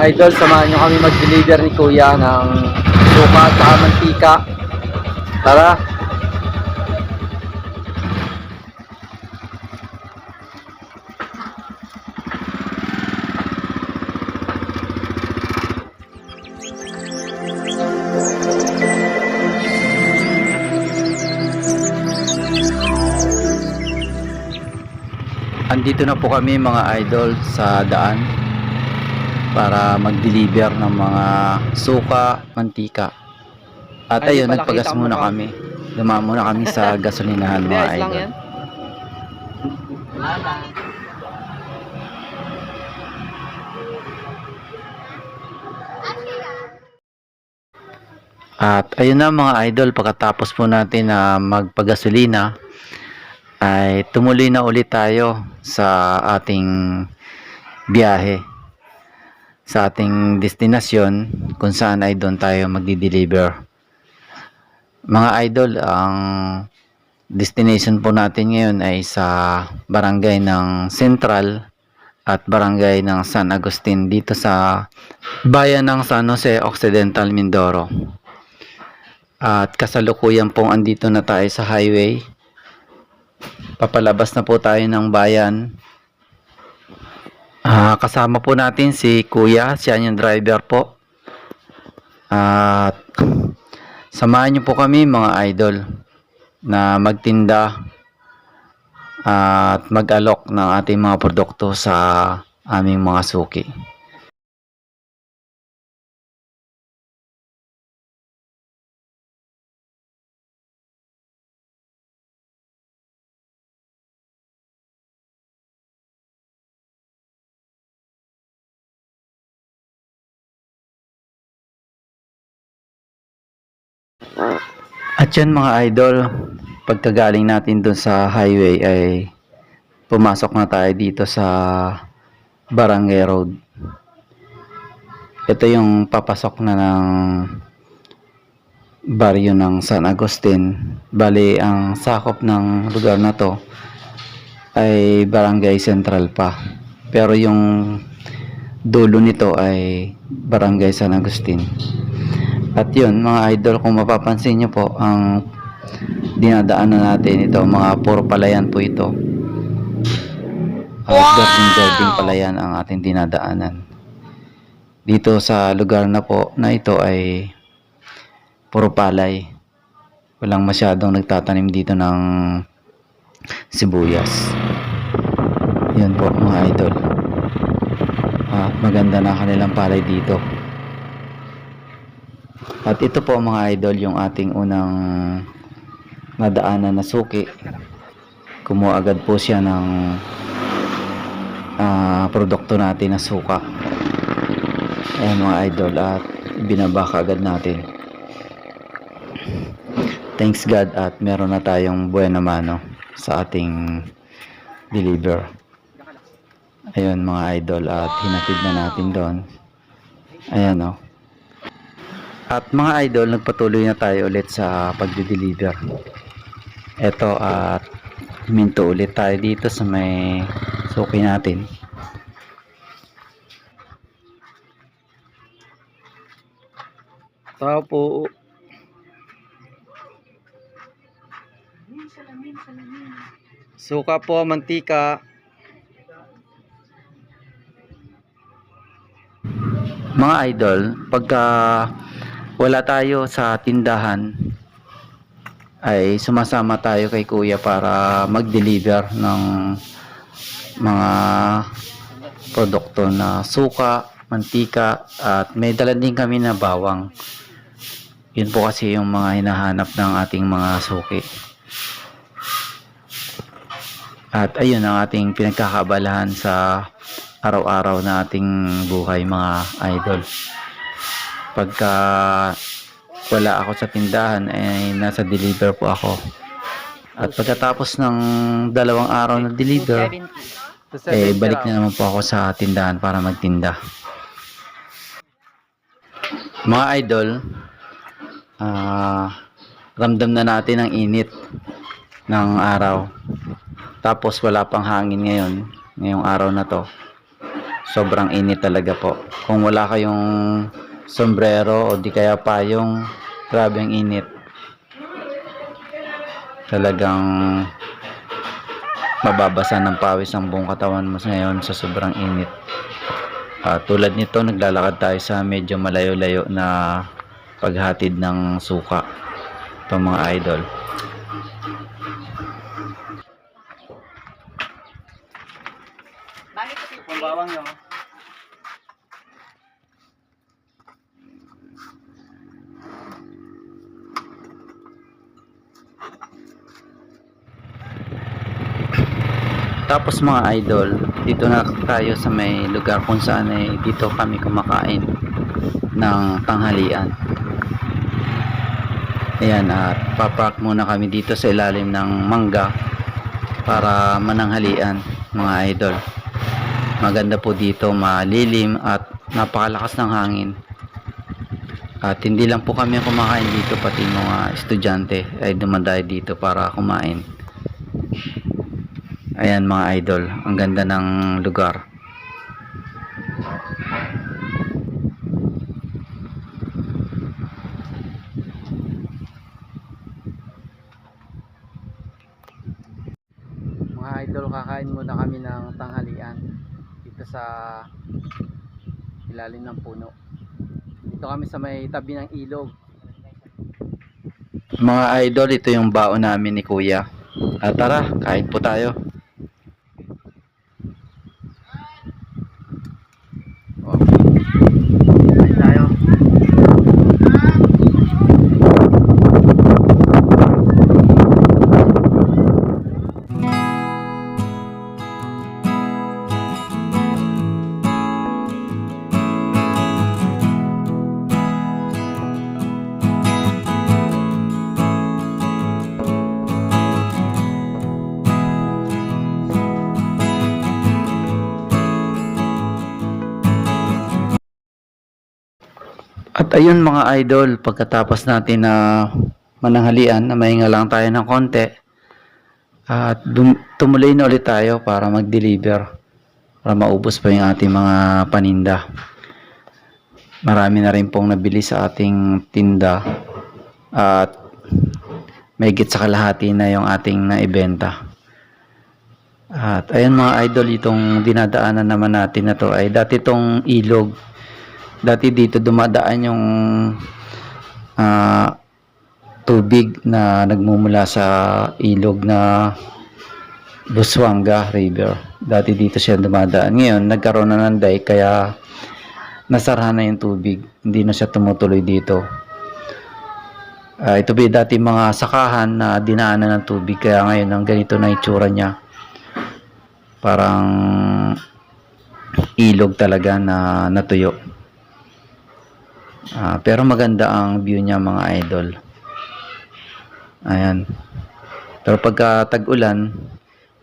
Idol, samahan nyo kami mag-deliver ni Kuya ng suka at mantika. Tara! Andito na po kami mga idol sa daan para mag-deliver ng mga suka, mantika. At Ay, ayun, nagpagas muna pa. kami. Dumaan muna kami sa gasolinahan mga idol. yan. At ayun na mga idol, pagkatapos po natin na magpagasolina, ay tumuloy na ulit tayo sa ating biyahe sa ating destinasyon kung saan ay doon tayo magdi-deliver. Mga idol, ang destination po natin ngayon ay sa barangay ng Central at barangay ng San Agustin dito sa bayan ng San Jose Occidental Mindoro. At kasalukuyan pong andito na tayo sa highway. Papalabas na po tayo ng bayan. Ah, kasama po natin si Kuya, siya yung driver po. At samahan niyo po kami mga idol na magtinda at mag-alok ng ating mga produkto sa aming mga suki. At yan mga idol, pagkagaling natin dun sa highway ay pumasok na tayo dito sa Barangay Road. Ito yung papasok na ng baryo ng San Agustin. Bali, ang sakop ng lugar na to ay Barangay Central pa. Pero yung dulo nito ay Barangay San Agustin. At yun, mga idol, kung mapapansin nyo po, ang dinadaanan natin ito, mga puro palayan po ito. At garden garden palayan ang ating dinadaanan. Dito sa lugar na po na ito ay puro palay. Walang masyadong nagtatanim dito ng sibuyas. Yan po mga idol. At maganda na kanilang palay dito. At ito po mga idol yung ating unang nadaanan na suki. Kumuha agad po siya ng ah, produkto natin na suka. Ayan mga idol at binabaka agad natin. Thanks God at meron na tayong buena mano sa ating deliver. Ayun mga idol at hinatid na natin doon. Ayan o. At mga idol, nagpatuloy na tayo ulit sa pagde-deliver. Ito at minto ulit tayo dito sa may suki natin. Tao po. Suka po, mantika. Mga idol, pagka wala tayo sa tindahan, ay sumasama tayo kay kuya para mag-deliver ng mga produkto na suka, mantika, at may dala din kami na bawang. Yun po kasi yung mga hinahanap ng ating mga suki. At ayun ang ating pinagkakabalahan sa araw-araw na ating buhay mga idol. Pagka wala ako sa tindahan ay nasa deliver po ako. At pagkatapos ng dalawang araw na deliver, eh balik na naman po ako sa tindahan para magtinda. Mga idol, ah ramdam na natin ang init ng araw. Tapos wala pang hangin ngayon, ngayong araw na to. sobrang init talaga po. Kung wala kayong sombrero o di kaya payong, grabe ang init. Talagang mababasa ng pawis ang buong katawan mo ngayon sa sobrang init. Ah, tulad nito, naglalakad tayo sa medyo malayo-layo na paghatid ng suka. Ito mga idol. Bakit kasi Kung bawang nyo. Tapos mga idol, dito na tayo sa may lugar kung saan ay dito kami kumakain ng tanghalian. Ayan, at papark muna kami dito sa ilalim ng mangga para mananghalian mga idol. Maganda po dito, malilim at napakalakas ng hangin. At hindi lang po kami kumakain dito, pati mga estudyante ay dumadayo dito para kumain. Ayan mga idol, ang ganda ng lugar. Mga idol, kakain muna kami ng tanghalian dito sa ilalim ng puno. Dito kami sa may tabi ng ilog. Mga idol, ito yung baon namin ni Kuya. Ah, tara, kain po tayo. Ayun mga idol, pagkatapos natin na mananghalian, na mahinga lang tayo ng konti, at tumuloy na ulit tayo para mag-deliver para maubos pa yung ating mga paninda. Marami na rin pong nabili sa ating tinda at may sa kalahati na yung ating naibenta. At ayun mga idol, itong dinadaanan naman natin na to ay dati itong ilog dati dito dumadaan yung ah, tubig na nagmumula sa ilog na Buswanga River. Dati dito siya dumadaan. Ngayon, nagkaroon na ng dike kaya nasarahan na yung tubig. Hindi na siya tumutuloy dito. Ah, ito ba dati mga sakahan na dinaanan ng tubig kaya ngayon ang ganito na itsura niya. Parang ilog talaga na natuyo. Ah, pero maganda ang view niya mga idol. Ayan. Pero pagka tag-ulan,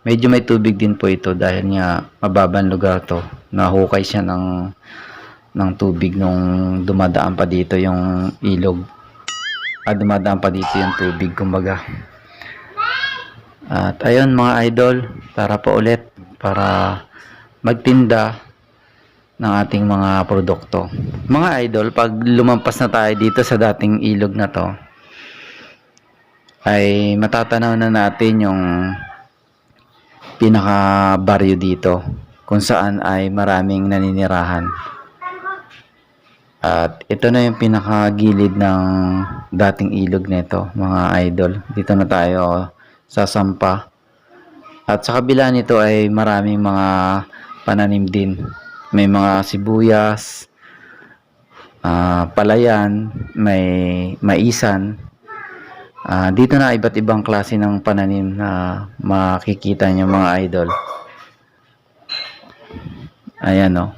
medyo may tubig din po ito dahil nga mababang lugar to. Nahukay siya ng ng tubig nung dumadaan pa dito yung ilog. Ah, dumadaan pa dito yung tubig kumbaga. At ayun mga idol, tara pa ulit para magtinda ng ating mga produkto. Mga idol, pag lumampas na tayo dito sa dating ilog na to, ay matatanaw na natin yung pinaka baryo dito kung saan ay maraming naninirahan. At ito na yung pinaka gilid ng dating ilog nito, mga idol. Dito na tayo sa Sampa. At sa kabila nito ay maraming mga pananim din may mga sibuyas, ah, palayan, may maisan. Ah, dito na iba't ibang klase ng pananim na makikita niyo mga idol. Ayan oh.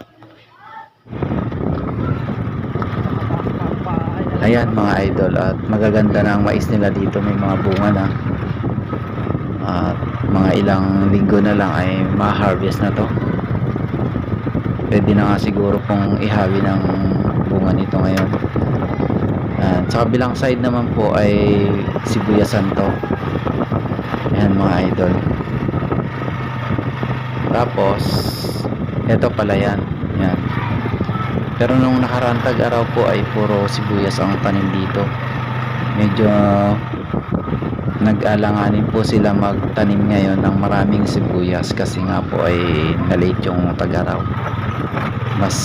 Ayan mga idol at magaganda na ang mais nila dito may mga bunga na. At mga ilang linggo na lang ay ma-harvest na to pwede na nga siguro pong ihawi ng bunga nito ngayon Ayan. sa kabilang side naman po ay sibuyasan to ayan mga idol tapos Ito pala yan. Yan. Pero nung nakaraan tag-araw po ay puro sibuyas ang tanim dito. Medyo nag-alanganin po sila magtanim ngayon ng maraming sibuyas kasi nga po ay na-late yung tag-araw. Mas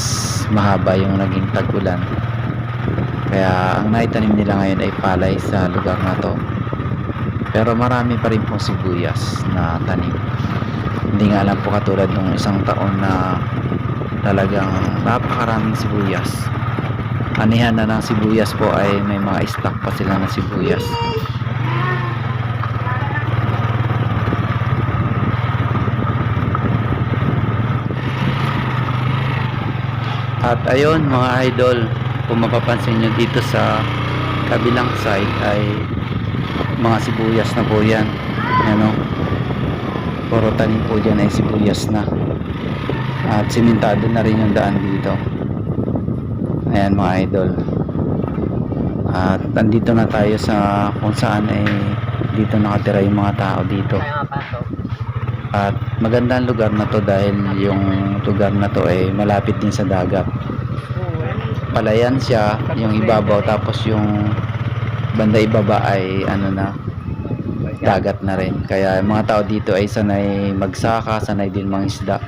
mahaba yung naging tag-ulan. Kaya ang naitanim nila ngayon ay palay sa lugar na to. Pero marami pa rin po sibuyas na tanim. Hindi nga lang po katulad nung isang taon na talagang napakaraming sibuyas. Anihan na ng sibuyas po ay may mga stock pa sila na sibuyas. At ayun mga idol, kung mapapansin nyo dito sa kabilang side ay mga sibuyas na po yan. Ano? Puro tanim po dyan ay sibuyas na. At simentado na rin yung daan dito. Ayan mga idol. At nandito na tayo sa kung saan ay dito nakatira yung mga tao dito. At magandang lugar na to dahil yung lugar na to ay malapit din sa dagat. Palayan siya, yung ibabaw tapos yung banda ibaba ay ano na dagat na rin. Kaya mga tao dito ay sanay magsaka, sanay din mangisda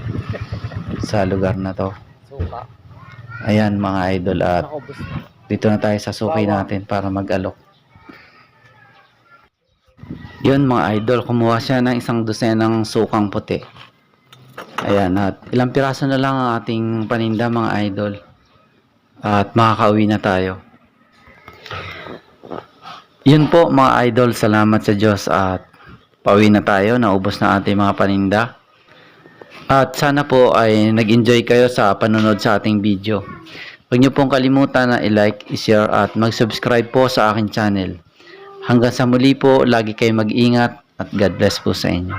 sa lugar na to. Ayan mga idol at dito na tayo sa suki natin para mag-alok. Yun mga idol, kumuha siya ng isang dosenang sukang puti. Ayan, at ilang piraso na lang ang ating paninda mga idol. At makakauwi na tayo. Yun po mga idol, salamat sa Diyos at pauwi na tayo, naubos na ating mga paninda. At sana po ay nag-enjoy kayo sa panonood sa ating video. Huwag niyo pong kalimutan na i-like, i-share at mag-subscribe po sa aking channel. Hanggang sa muli po, lagi kayo mag-ingat at God bless po sa inyo.